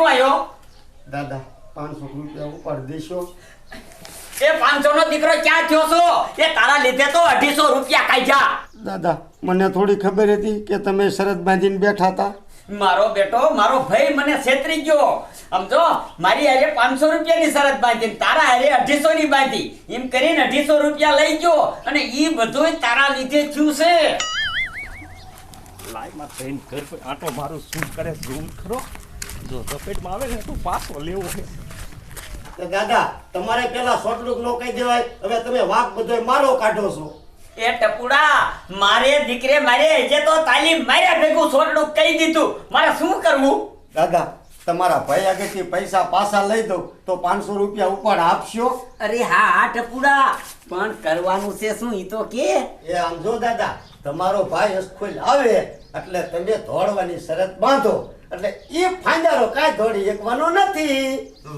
શું આવ્યો દાદા પાંચસો રૂપિયા ઉપર દેશો. એ પાંચસો નો દીકરો ક્યાં થયો છો? એ તારા લીધે તો અઢીસો રૂપિયા કાઢ્યા દાદા મને થોડી ખબર હતી કે તમે શરત બાંધીને બેઠા હતા. મારો બેટો મારો ભાઈ મને છેતરી ગયો. સમજો મારી હારે પાંચસો રૂપિયાની શરત બાંધી તારા હારે અઢીસો ની બાંધી. એમ કરીને અઢીસો રૂપિયા લઈ ગયો અને ઈ બધુંય તારા લીધે થયું છે. લાઈમાં ટ્રેન ઘર આટો મારું શું કરે ઝૂમ ખરો જો ઝપેટમાં આવે ને તો પાછો લેવો છે. તો દાદા તમારે પેલા શોર્ટલુક નો કહી દેવાય હવે તમે વાઘ બધો મારો કાઢો છો. એ ટપુડા મારે દીકરે મારે જે તો તાલીમ માર્યા ભેગું શોર્ટલુક કહી દીધું. મારે શું કરવું? દાદા તમારા ભાઈ આગળથી પૈસા પાછા લઈ દઉં તો પાંચસો રૂપિયા ઉપર આપશો? અરે હા હા ટપુડા પણ કરવાનું છે શું ઈ તો કે? એ આમ જો દાદા તમારો ભાઈ અસ્ખોલ આવે એટલે તમે દોડવાની શરત બાંધો. એટલે એ ફાંદારો કાંઈ ધોડી એકવાનો નથી.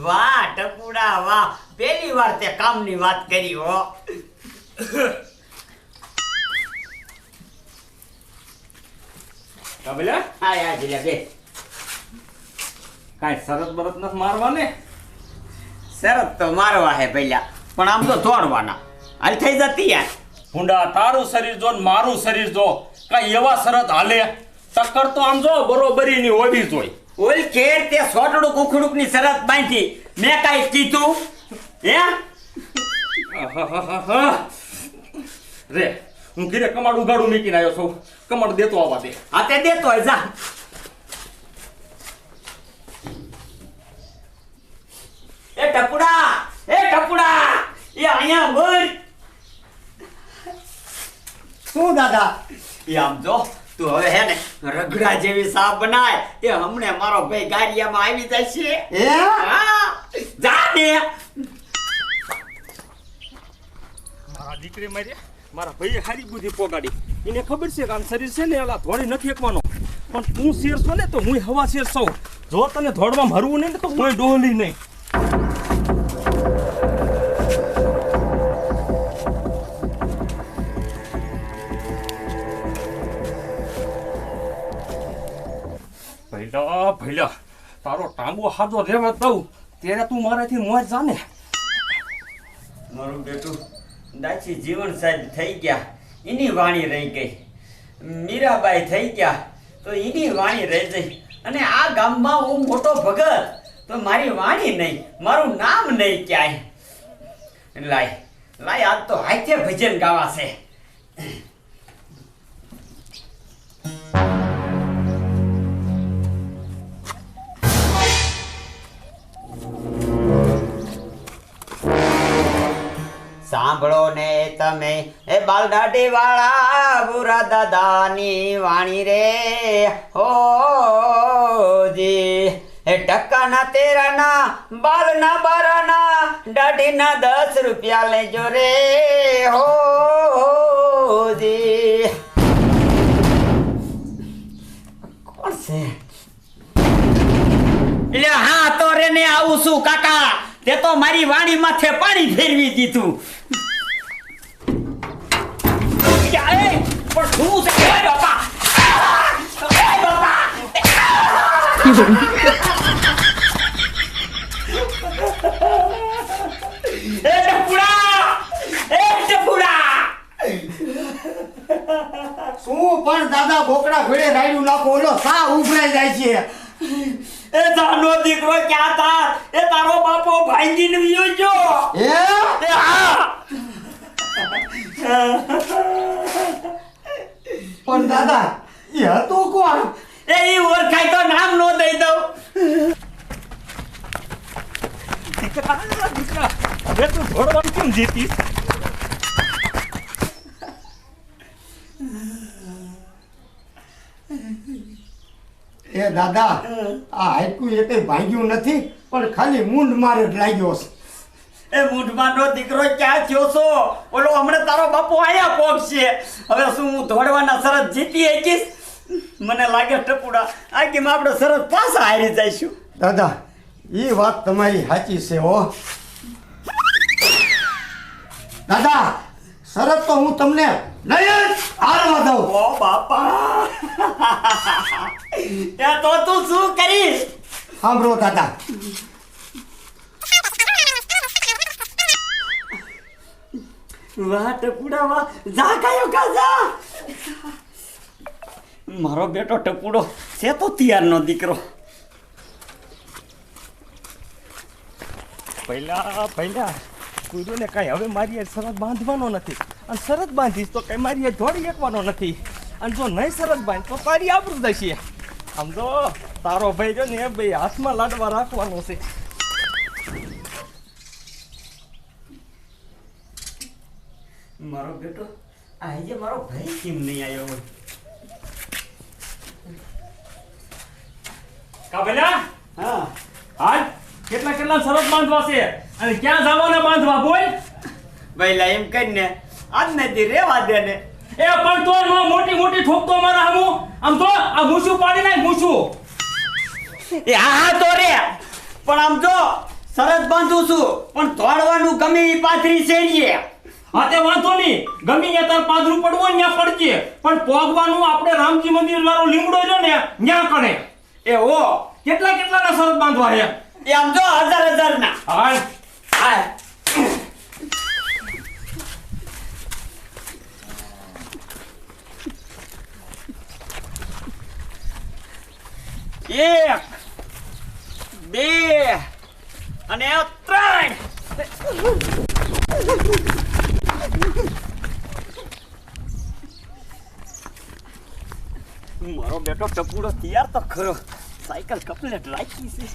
વાહ ટપુડા વાહ. પહેલી વાર તે કામની વાત કરી હો. કબલે હા યા જીલ્યા બે. કાંઈ શરત બરત નથી મારવા ને શરત તો મારવા હે પહેલા પણ આમ તો તોડવાના હાલ થઈ જતી યાર. ભૂંડા તારું શરીર જો ને મારું શરીર જો કાંઈ એવા શરત હાલે? ટક્કર તો આમ જો બરોબરીની હોવી જોઈ ઓલ કેર તે સોટડું કુખડુકની શરત બાંધી. મેં કાંઈ કીધું? હે. રે હું ઘીરે કમાડ ઉગાડું મૂકીને આવ્યો છું. કમાડ દેતો આવવા દે. હા તે દેતો હોય જા. એ ટપુડા એ ટપુડા એ અહીંયા બોલ. શું દાદા? એ આમ જો. તું હવે હે ને રગડા જેવી સાપ બનાય. એ હમણે મારો ભાઈ ગારિયામાં આવી જશે. હે? હા. જા ને મારા દીકરી મારી મારા ભાઈએ હારી બુદ્ધિ પોગાડી. એને ખબર છે કે આમ શરીર છે ને એલા ધોળી નથી એકવાનો. પણ તું શેર છો ને તો હું હવા શેર છું જો તને ધોડવા મરવું નહીં ને તો હું ડોહલી નહીં. ભૈલા ભૈલા તારો ટાંગો હાજો રેવા દઉં, ત્યારે તું મારાથી મોજ જાને. મારું બેટું દાચી જીવન સાહેબ થઈ ગયા એની વાણી રહી ગઈ. મીરાબાઈ થઈ ગયા, તો એની વાણી રહી ગઈ. અને આ ગામમાં હું મોટો ભગત, તો મારી વાણી નહીં, મારું નામ નહીં ક્યાંય. લાય લાય, આજ તો હાથે ભજન ગાવા છે સાંભળો ને તમે. એ બાલદાઢી વાળા બુરા દાદાની વાણી રે. હો જી. એ ટકાના તેરાના, બાલના બારાના, દાઢીના દસ રૂપિયા લેજો રે. હો જી. કોણ છે? એટલે હા તો રે ને આવું છું, કાકા. તે તો મારી વાણી માથે પાણી ફેરવી દીધું. એ, પણ શું છે? બાપા! બાપા! એ ટપુડા એ ટપુડા શું પણ દાદા બોકડા ઘોડે રાયડું નાખો ઓલો સા ઉભરાઈ જાય છે. એ જાનો દીકરો ક્યાં તાર? એ તારો બાપો ભાંગીને વિયો જો એ? એ પણ દાદા એ હતું કોણ? એ ઈ ઓળખાય તો નામ નો દઈ દઉં. દીકરા દીકરા હવે તું ઘોડવાનું કેમ જીતી એ દાદા આ હાઈકુ એ કઈ ભાગ્યું નથી પણ ખાલી મૂંઢ મારે લાગ્યો છે. એ નો દીકરો ક્યાં થયો છો? ઓલો હમણાં તારો બાપુ આયા પહોંચશે હવે શું હું દોડવાના શરત જીતી શકીશ? મને લાગે ટપુડા આ કેમ આપણે શરત પાછા હારી જઈશું? દાદા એ વાત તમારી સાચી છે હો. દાદા શરત તો હું તમને નહીં હારવા દઉં. ઓ બાપા. એ તો તું શું કરીશ? સાંભળો દાદા. વાહ ટપુડા વાહ જા કાયો કા જા મારો બેટો ટપુડો છે તો તૈયારનો દીકરો. પહેલા પહેલા કુદુને કાંઈ હવે મારી હારે શરત બાંધવાનો નથી. અને શરત બાંધીશ તો કઈ મારી હારે જોડી એકવાનો નથી. અને જો નહીં શરત બાંધ તો તારી આબરૂ દશે સમજો તારો ભાઈ જો ને એ ભાઈ હાથમાં લાડવા રાખવાનો છે. મારો બેટો આજે મારો ભાઈ કેમ નહીં આવ્યો હોય? કા પહેલા હા. હાલ. કેટલા કેટલા સરસ બાંધવા છે? અને ક્યાં જવાના બાંધવા બોલ? પહેલા એમ કરીને આજ નથી રેવા દે ને. એ પણ તો નો મોટી મોટી ઠોકતો મારા હમું. આમ તો આ મૂછું પાડી નાખ મૂછું. એ હા હા તો રે. પણ આમ જો સરસ બાંધું છું પણ તોડવાનું ગમે એ પાથરી શેરીએ. હા તે વાંધો નહીં. ગમે ત્યાં તાર પાદરું પડવું ત્યાં પડજે. પણ પોગવાનું આપણે રામજી મંદિર વાળો લીમડો છે ને ત્યાં કરે એ ઓ કેટલા કેટલાના સરસ બાંધવા છે? એ આમ જો હજાર હજાર ના હાલ હા એક બે અને ત્રણ. મારો બેટો ચપુડો તૈયાર તો ખરો. સાયકલ કપલેટ રાખી છે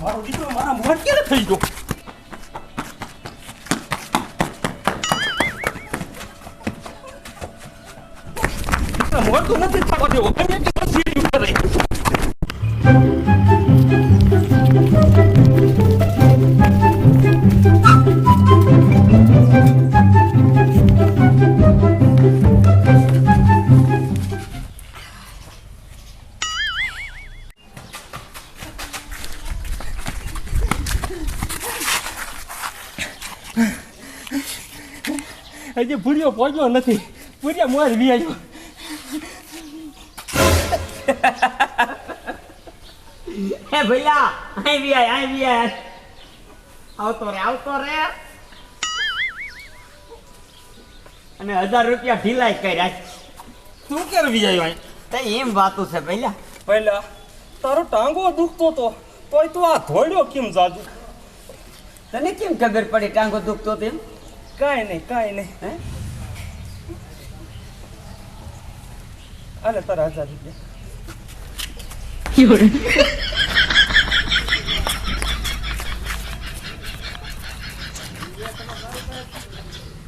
મારો દીકરો મારા મોઢ ક્યારે થઈ ગયો તો નથી થવા દેવો. ગમે સીડી ઉપર રહી. હજી ભૂર્યો પહોંચ્યો નથી. ભૂર્યા મોર વી આવ્યો હે ભૈયા અહીં બી આય અહીં બી આય. આવતો રે આવતો રે. અને હજાર રૂપિયા ઢીલાય કર્યા. તું ક્યારે વી આવ્યો અહીં? તે એમ વાતું છે ભૈયા. પહેલા તારો ટાંગો દુખતો તો તોય તું આ ધોડ્યો કેમ જાજુ? તને કેમ ખબર પડી ટાંગો દુખતો તેમ? કાંઈ નહીં કાંઈ નહીં. હે? અરે તારા હજાર રૂપિયા.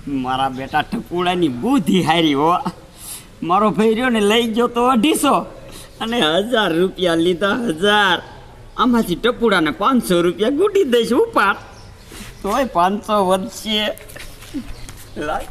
મારા બેટા ટપુડાની બુદ્ધિ હારી હો. મારો ભાઈ લઈ ગયો તો અઢીસો અને હજાર રૂપિયા લીધા, હજાર. આમાંથી ટપુડાને પાંચસો રૂપિયા ગુટી દઈશ, ઉપાડ. તોય પાંચસો વધશે. લાય